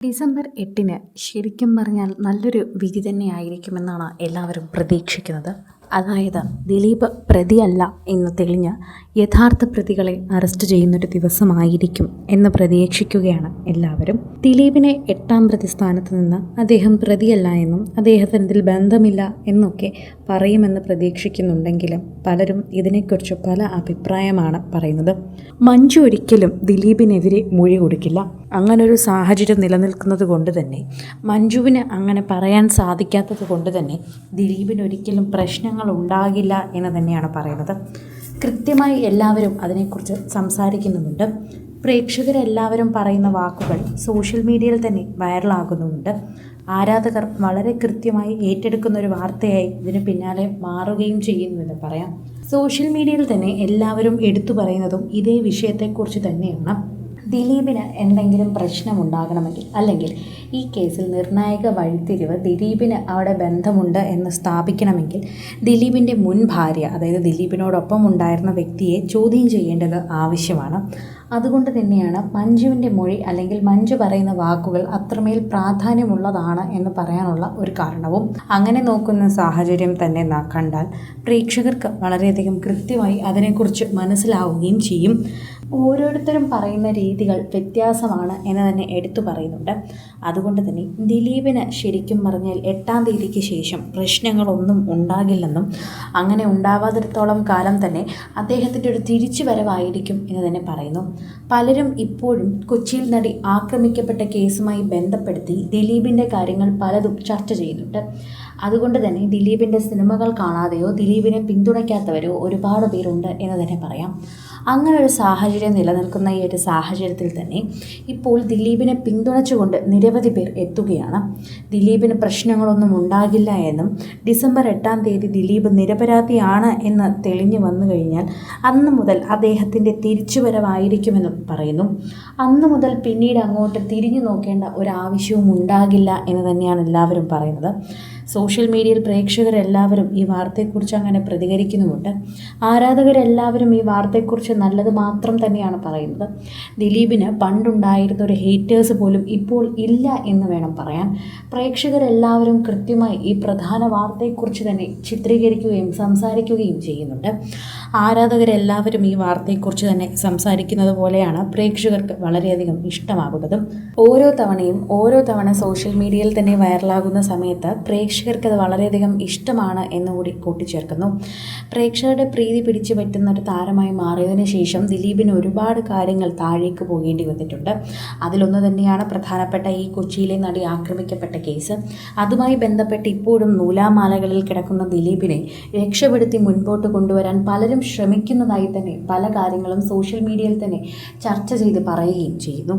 December എട്ടിന് ശരിക്കും പറഞ്ഞാൽ നല്ലൊരു വിധി തന്നെ ആയിരിക്കുമെന്നാണ് എല്ലാവരും പ്രതീക്ഷിക്കുന്നത്. അതായത് ദിലീപ് പ്രതിയല്ല എന്ന് തെളിഞ്ഞ് യഥാർത്ഥ പ്രതികളെ അറസ്റ്റ് ചെയ്യുന്നൊരു ദിവസമായിരിക്കും എന്ന് പ്രതീക്ഷിക്കുകയാണ് എല്ലാവരും. ദിലീപിനെ എട്ടാം പ്രതി സ്ഥാനത്ത് നിന്ന് അദ്ദേഹം പ്രതിയല്ല എന്നും അദ്ദേഹത്തിന് ഇതിൽ ബന്ധമില്ല എന്നൊക്കെ പറയുമെന്ന് പ്രതീക്ഷിക്കുന്നുണ്ടെങ്കിലും പലരും ഇതിനെക്കുറിച്ച് പല അഭിപ്രായമാണ് പറയുന്നത്. മഞ്ജു ഒരിക്കലും ദിലീപിനെതിരെ മൊഴി കൊടുക്കില്ല. അങ്ങനൊരു സാഹചര്യം നിലനിൽക്കുന്നത് കൊണ്ട് തന്നെ മഞ്ജുവിന് അങ്ങനെ പറയാൻ സാധിക്കാത്തത് കൊണ്ട് തന്നെ ദിലീപിന് ഒരിക്കലും പ്രശ്നങ്ങൾ ഉണ്ടാകില്ല എന്ന് തന്നെയാണ് പറയുന്നത്. കൃത്യമായി എല്ലാവരും അതിനെക്കുറിച്ച് സംസാരിക്കുന്നുമുണ്ട്. പ്രേക്ഷകരെല്ലാവരും പറയുന്ന വാക്കുകൾ സോഷ്യൽ മീഡിയയിൽ തന്നെ വൈറലാകുന്നുമുണ്ട്. ആരാധകർ വളരെ കൃത്യമായി ഏറ്റെടുക്കുന്ന ഒരു വാർത്തയായി ഇതിന് പിന്നാലെ മാറുകയും ചെയ്യുന്നുവെന്ന് പറയാം. സോഷ്യൽ മീഡിയയിൽ തന്നെ എല്ലാവരും എടുത്തു പറയുന്നതും ഇതേ വിഷയത്തെക്കുറിച്ച് തന്നെയാണ്. ദിലീപിന് എന്തെങ്കിലും പ്രശ്നമുണ്ടാകണമെങ്കിൽ അല്ലെങ്കിൽ ഈ കേസിൽ നിർണായക വഴിത്തിരിവ് ദിലീപിന് അവിടെ ബന്ധമുണ്ട് എന്ന് സ്ഥാപിക്കണമെങ്കിൽ ദിലീപിന്റെ മുൻ ഭാര്യ അതായത് ദിലീപിനോടൊപ്പം ഉണ്ടായിരുന്ന വ്യക്തിയെ ചോദ്യം ചെയ്യേണ്ടത് ആവശ്യമാണ്. അതുകൊണ്ട് തന്നെയാണ് മഞ്ജുവിന്റെ മൊഴി അല്ലെങ്കിൽ മഞ്ജു പറയുന്ന വാക്കുകൾ അത്രമേൽ പ്രാധാന്യമുള്ളതാണ് എന്ന് പറയാനുള്ള ഒരു കാരണവും അങ്ങനെ നോക്കുന്ന സാഹചര്യം തന്നെ കണ്ടാൽ പ്രേക്ഷകർക്ക് വളരെയധികം കൃത്യമായി അതിനെക്കുറിച്ച് മനസ്സിലാവുകയും ചെയ്യും. ഓരോരുത്തരും പറയുന്ന രീതികൾ വ്യത്യാസമാണ് എന്ന് തന്നെ എടുത്തു പറയുന്നുണ്ട്. അതുകൊണ്ട് തന്നെ ദിലീപിന് ശരിക്കും പറഞ്ഞാൽ എട്ടാം തീയതിക്ക് ശേഷം പ്രശ്നങ്ങളൊന്നും ഉണ്ടാകില്ലെന്നും അങ്ങനെ ഉണ്ടാവാതിടത്തോളം കാലം തന്നെ അദ്ദേഹത്തിന്റെ ഒരു തിരിച്ചു വരവായിരിക്കും എന്ന് തന്നെ പറയുന്നു. പലരും ഇപ്പോഴും കൊച്ചിയിൽ നടി ആക്രമിക്കപ്പെട്ട കേസുമായി ബന്ധപ്പെടുത്തി ദിലീപിന്റെ കാര്യങ്ങൾ പലതും ചർച്ച ചെയ്യുന്നുണ്ട്. അതുകൊണ്ട് തന്നെ ദിലീപിന്റെ സിനിമകൾ കാണാതെയോ ദിലീപിനെ പിന്തുണയ്ക്കാത്തവരോ ഒരുപാട് പേരുണ്ട് എന്ന് തന്നെ പറയാം. അങ്ങനെ ഒരു സാഹചര്യം നിലനിൽക്കുന്ന ഈ ഒരു സാഹചര്യത്തിൽ തന്നെ ഇപ്പോൾ ദിലീപിനെ പിന്തുണച്ചുകൊണ്ട് നിരവധി പേർ എത്തുകയാണ്. ദിലീപിന് പ്രശ്നങ്ങളൊന്നും ഉണ്ടാകില്ല എന്നും ഡിസംബർ എട്ടാം തീയതി ദിലീപ് നിരപരാധിയാണ് എന്ന് തെളിഞ്ഞു വന്നു കഴിഞ്ഞാൽ അന്ന് മുതൽ അദ്ദേഹത്തിന്റെ തിരിച്ചുവരവായിരിക്കുമെന്നും പറയുന്നു. അന്ന് മുതൽ പിന്നീട് അങ്ങോട്ട് തിരിഞ്ഞു നോക്കേണ്ട ഒരാവശ്യവും ഉണ്ടാകില്ല എന്ന് തന്നെയാണ് എല്ലാവരും പറയുന്നത്. സോഷ്യൽ മീഡിയയിൽ പ്രേക്ഷകരെല്ലാവരും ഈ വാർത്തയെക്കുറിച്ച് അങ്ങനെ പ്രതികരിക്കുന്നുമുണ്ട്. ആരാധകരെല്ലാവരും ഈ വാർത്തയെക്കുറിച്ച് നല്ലത് മാത്രം തന്നെയാണ് പറയുന്നത്. ദിലീപിന് പണ്ടുണ്ടായിരുന്ന ഒരു ഹേറ്റേഴ്സ് പോലും ഇപ്പോൾ ഇല്ല എന്ന് വേണം പറയാൻ. പ്രേക്ഷകരെല്ലാവരും കൃത്യമായി ഈ പ്രധാന വാർത്തയെക്കുറിച്ച് തന്നെ ചിത്രീകരിക്കുകയും സംസാരിക്കുകയും ചെയ്യുന്നുണ്ട്. ആരാധകരെല്ലാവരും ഈ വാർത്തയെക്കുറിച്ച് തന്നെ സംസാരിക്കുന്നത് പോലെയാണ് പ്രേക്ഷകർക്ക് വളരെയധികം ഇഷ്ടമാകുന്നതും. ഓരോ തവണയും ഓരോ തവണ സോഷ്യൽ മീഡിയയിൽ തന്നെ വൈറലാകുന്ന സമയത്ത് പ്രേക്ഷകർക്ക് അത് വളരെയധികം ഇഷ്ടമാണ് എന്നുകൂടി കൂട്ടിച്ചേർക്കുന്നു. പ്രേക്ഷകരുടെ പ്രീതി പിടിച്ചു പറ്റുന്ന ഒരു താരമായി മാറിയതിനു ശേഷം ദിലീപിന് ഒരുപാട് കാര്യങ്ങൾ താഴേക്ക് പോകേണ്ടി വന്നിട്ടുണ്ട്. അതിലൊന്ന് തന്നെയാണ് പ്രധാനപ്പെട്ട ഈ കൊച്ചിയിലെ നടി ആക്രമിക്കപ്പെട്ട കേസ്. അതുമായി ബന്ധപ്പെട്ട് ഇപ്പോഴും നൂലാമാലകളിൽ കിടക്കുന്ന ദിലീപിനെ രക്ഷപ്പെടുത്തി മുൻപോട്ട് കൊണ്ടുവരാൻ പലരും ശ്രമിക്കുന്നതായി തന്നെ പല കാര്യങ്ങളും സോഷ്യൽ മീഡിയയിൽ തന്നെ ചർച്ച ചെയ്ത് പറയുകയും ചെയ്യുന്നു.